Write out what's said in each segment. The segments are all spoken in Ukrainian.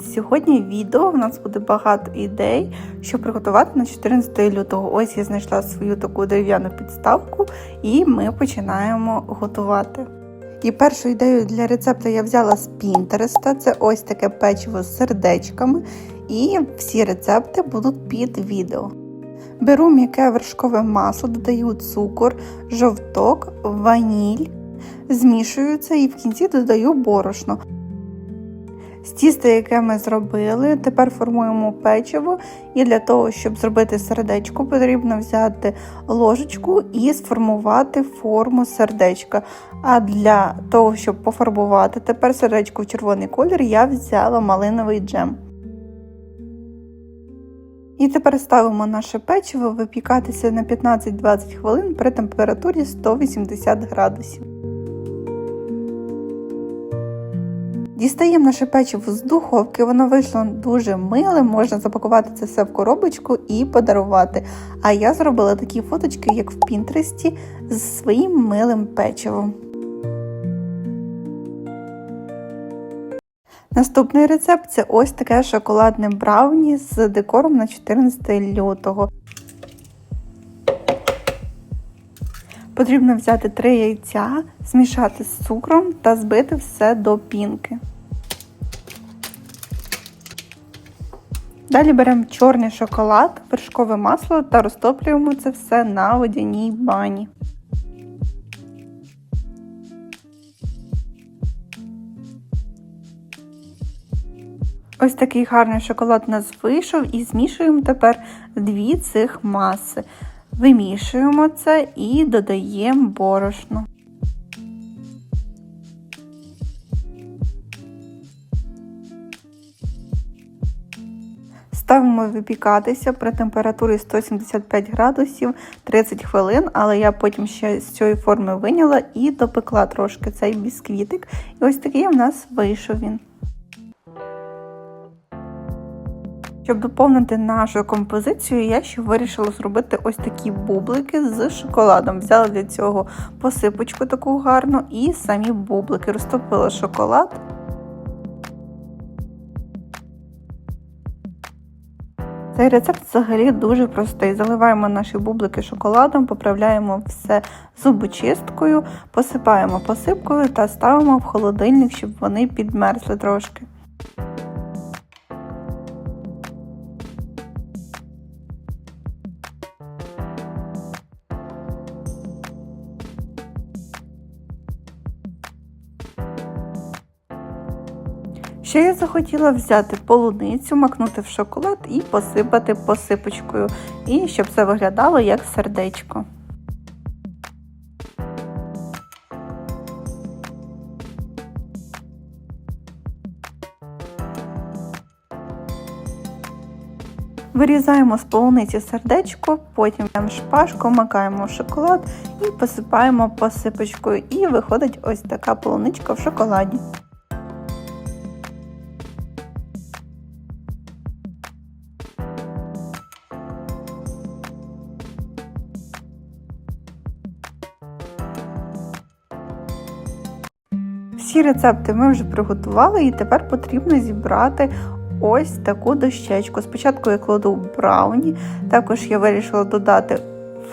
Сьогодні відео у нас буде багато ідей, що приготувати на 14 лютого. Ось я знайшла свою таку дерев'яну підставку і ми починаємо готувати. І першу ідею для рецепту я взяла з Пінтереста. Це ось таке печиво з сердечками. І всі рецепти будуть під відео. Беру м'яке вершкове масло, додаю цукор, жовток, ваніль, змішую це і в кінці додаю борошно. З тіста, яке ми зробили, тепер формуємо печиво, і для того, щоб зробити сердечко, потрібно взяти ложечку і сформувати форму сердечка. А для того, щоб пофарбувати тепер сердечко в червоний колір, я взяла малиновий джем. І тепер ставимо наше печиво випікатися на 15-20 хвилин при температурі 180 градусів. Дістаємо наше печиво з духовки, воно вийшло дуже миле, можна запакувати це все в коробочку і подарувати. А я зробила такі фоточки, як в Пінтересті, з своїм милим печивом. Наступний рецепт це ось таке шоколадне брауні з декором на 14 лютого. Потрібно взяти 3 яйця, змішати з цукром та збити все до пінки. Далі беремо чорний шоколад, вершкове масло та розтоплюємо це все на водяній бані. Ось такий гарний шоколад у нас вийшов і змішуємо тепер дві цих маси. Вимішуємо це і додаємо борошно. Ставимо випікатися при температурі 175 градусів 30 хвилин, але я потім ще з цієї форми виняла і допекла трошки цей бісквітик. І ось такий в нас вийшов він. Щоб доповнити нашу композицію, я ще вирішила зробити ось такі бублики з шоколадом. Взяла для цього посипочку таку гарну і самі бублики. Розтопила шоколад. Цей рецепт взагалі дуже простий. Заливаємо наші бублики шоколадом, поправляємо все зубочисткою, посипаємо посипкою та ставимо в холодильник, щоб вони підмерзли трошки. Ще я захотіла взяти полуницю, макнути в шоколад і посипати посипочкою, і щоб це виглядало як сердечко. Вирізаємо з полуниці сердечко, потім шпажку макаємо в шоколад і посипаємо посипочкою. І виходить ось така полуничка в шоколаді. Всі рецепти ми вже приготували, і тепер потрібно зібрати ось таку дощечку. Спочатку я кладу брауні, також я вирішила додати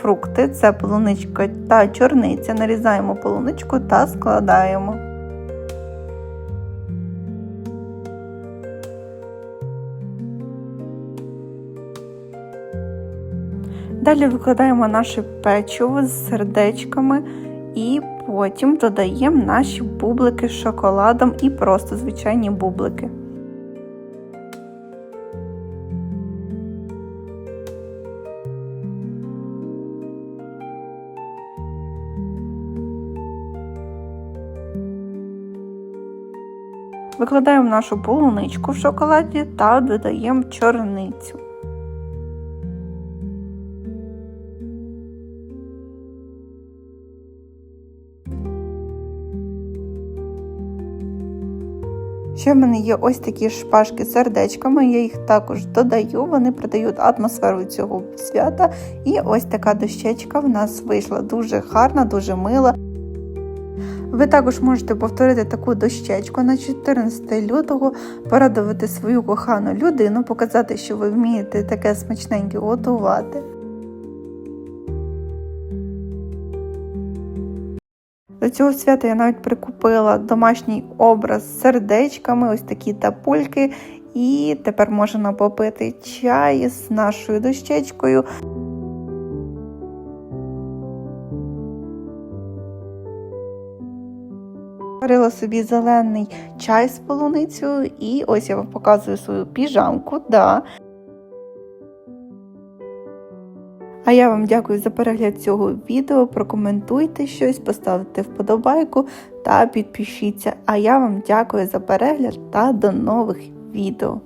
фрукти, це полуничка та чорниця. Нарізаємо полуничку та складаємо. Далі викладаємо наше печиво з сердечками і потім додаємо наші бублики з шоколадом і просто звичайні бублики. Викладаємо нашу полуничку в шоколаді та додаємо чорницю. Ще в мене є ось такі шпажки з сердечками, я їх також додаю, вони придають атмосферу цього свята. І ось така дощечка в нас вийшла дуже гарна, дуже мила. Ви також можете повторити таку дощечку на 14 лютого, порадувати свою кохану людину, показати, що ви вмієте таке смачненьке готувати. До цього свята я навіть прикупила домашній образ з сердечками, ось такі тапульки, і тепер можна попити чай з нашою дощечкою. Варила собі зелений чай з полуницею, і ось я вам показую свою піжамку. Да. А я вам дякую за перегляд цього відео. Прокоментуйте щось, поставте вподобайку та підпишіться. А я вам дякую за перегляд та до нових відео.